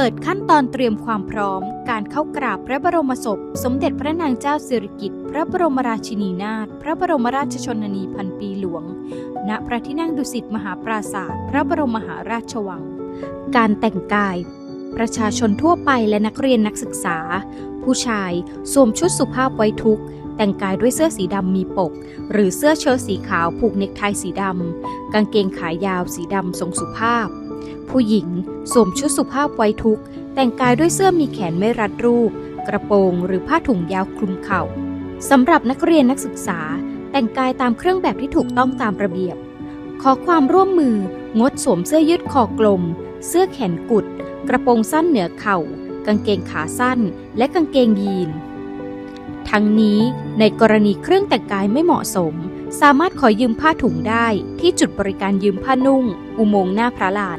เปิดขั้นตอนเตรียมความพร้อม การเข้ากราบพระบรมศพ สมเด็จพระนางเจ้าสิริกิติ์พระบรมราชินีนาถพระบรมราชชนนีพันปีหลวง ณพระที่นั่งดุสิตมหาปราศาสตร์พระบรมมหาราชวัง การแต่งกาย ประชาชนทั่วไปและนักเรียนนักศึกษา ผู้ชายสวมชุดสุภาพไว้ทุกข์แต่งกายด้วยเสื้อสีดำมีปก หรือเสื้อเชิ้ตสีขาวผูกเนคไทสีดำกางเกงขายาวสีดำทรงสุภาพ ผู้หญิงสวมชุดสุภาพไว้ทุก แต่งกายด้วยเสื้อมีแขนไม่รัดรูป กระโปรงหรือผ้าถุงยาวคลุมเข่าสำหรับนักเรียนนักศึกษา แต่งกายตามเครื่องแบบที่ถูกต้องตามระเบียบ ขอความร่วมมืองดสวมเสื้อยืดคอกลม เสื้อแขนกุด กระโปรงสั้นเหนือเข่า กางเกงขาสั้น และกางเกงยีน ทั้งนี้ในกรณีเครื่องแต่งกายไม่เหมาะสม สามารถขอยืมผ้าถุงได้ที่จุดบริการยืมผ้านุ่ง อุโมงค์หน้าพระลาน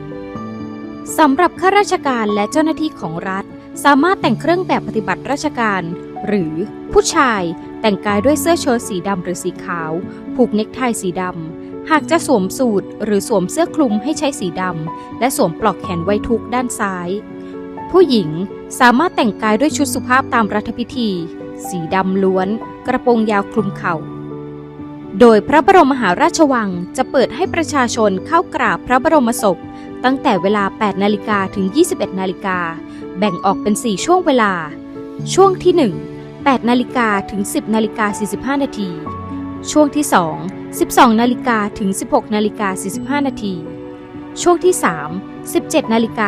สำหรับข้าราชการและเจ้าหน้าที่ของรัฐ สามารถแต่งเครื่องแบบปฏิบัติราชการ หรือผู้ชายแต่งกายด้วยเสื้อเชิ้ตสีดำหรือสีขาว ผูกเนคไทสีดำ หากจะสวมสูทหรือสวมเสื้อคลุมให้ใช้สีดำ และสวมปลอกแขนไว้ทุกด้านซ้าย ผู้หญิงสามารถแต่งกายด้วยชุดสุภาพตามรัฐพิธี สีดำล้วน กระโปรงยาวคลุมเข่าโดยพระบรมมหาราชวังจะเปิดให้ประชาชนเข้ากราบพระบรมศพ ตั้งแต่เวลา 8 นาฬิกาถึง 21 นาฬิกา แบ่งออกเป็น 4 ช่วงเวลา ช่วงที่ 1 8 นาฬิกาถึง 10 นาฬิกา 45 นาที ช่วงที่ 2 12 นาฬิกาถึง 16 นาฬิกา 45 นาที ช่วงที่ 3 17 นาฬิกา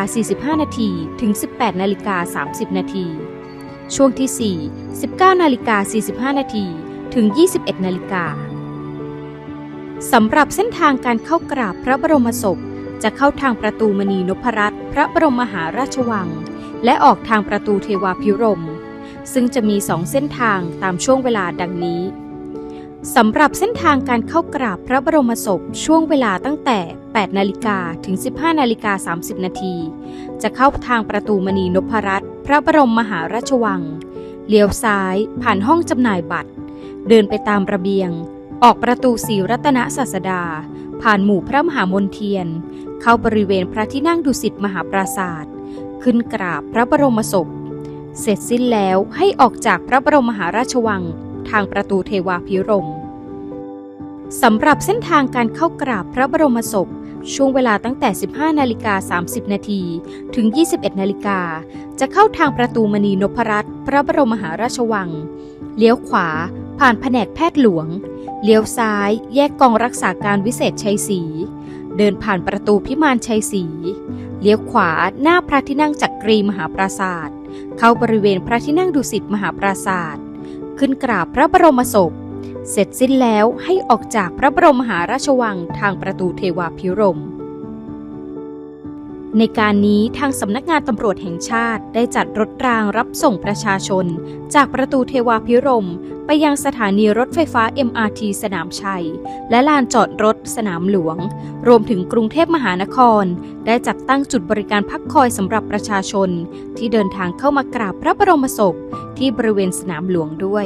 45 นาที ถึง 18 นาฬิกา 30 นาที ช่วงที่ 4 19 นาฬิกา 45 นาที ถึง 21 นาฬิกาสำหรับเส้นทางการเข้ากราบพระบรมศพ จะเข้าทางประตูมณีนพรัตน์พระบรมมหาราชวัง และออกทางประตูเทวาพิรม ซึ่งจะมีสองเส้นทางตามช่วงเวลาดังนี้สำหรับเส้นทางการเข้ากราบพระบรมศพช่วงเวลาตั้งแต่ 8 นาฬิกาถึง 15 นาฬิกา 30 นาที จะเข้าทางประตูมณีนพรัตน์พระบรมมหาราชวัง เลี้ยวซ้าย ผ่านห้องจำหน่ายบัตร เดินไปตามระเบียง ออกประตูสีรัตนศาสดา ผ่านหมู่พระมหามนเทียน เข้าบริเวณพระที่นั่งดุสิตมหาปราศาสตร์ขึ้นกราบพระบรมศพ เสร็จสิ้นแล้วให้ออกจากพระบรมมหาราชวังทางประตูเทวาพิรมสำหรับเส้นทางการเข้ากราบพระบรมศพ ช่วงเวลาตั้งแต่ 15 นาฬิกา 30 นาทีถึง 21 นาฬิกา จะเข้าทางประตูมณีนพรัตน์พระบรมมหาราชวัง เลี้ยวขวา ผ่านแผนกแพทย์หลวง เลี้ยวซ้าย แยกกองรักษาการวิเศษชัยศรี เดินผ่านประตูพิมานชัยศรีเลี้ยวขวาหน้าพระที่นั่งจักรีมหาปราศาสตร์เข้าบริเวณพระที่นั่งดุสิตมหาปราศาสตร์ขึ้นกราบพระบรมศพ เสร็จสิ้นแล้วให้ออกจากพระบรมมหาราชวังทางประตูเทวาพิรม ในการนี้ทางสำนักงานตำรวจแห่งชาติได้จัดรถรางรับส่งประชาชน จากประตูเทวาพิรม ไปยังสถานีรถไฟฟ้า MRT สนามชัย และลานจอดรถสนามหลวง รวมถึงกรุงเทพมหานคร ได้จัดตั้งจุดบริการพักคอยสำหรับประชาชน ที่เดินทางเข้ามากราบพระบรมศพที่บริเวณสนามหลวงด้วย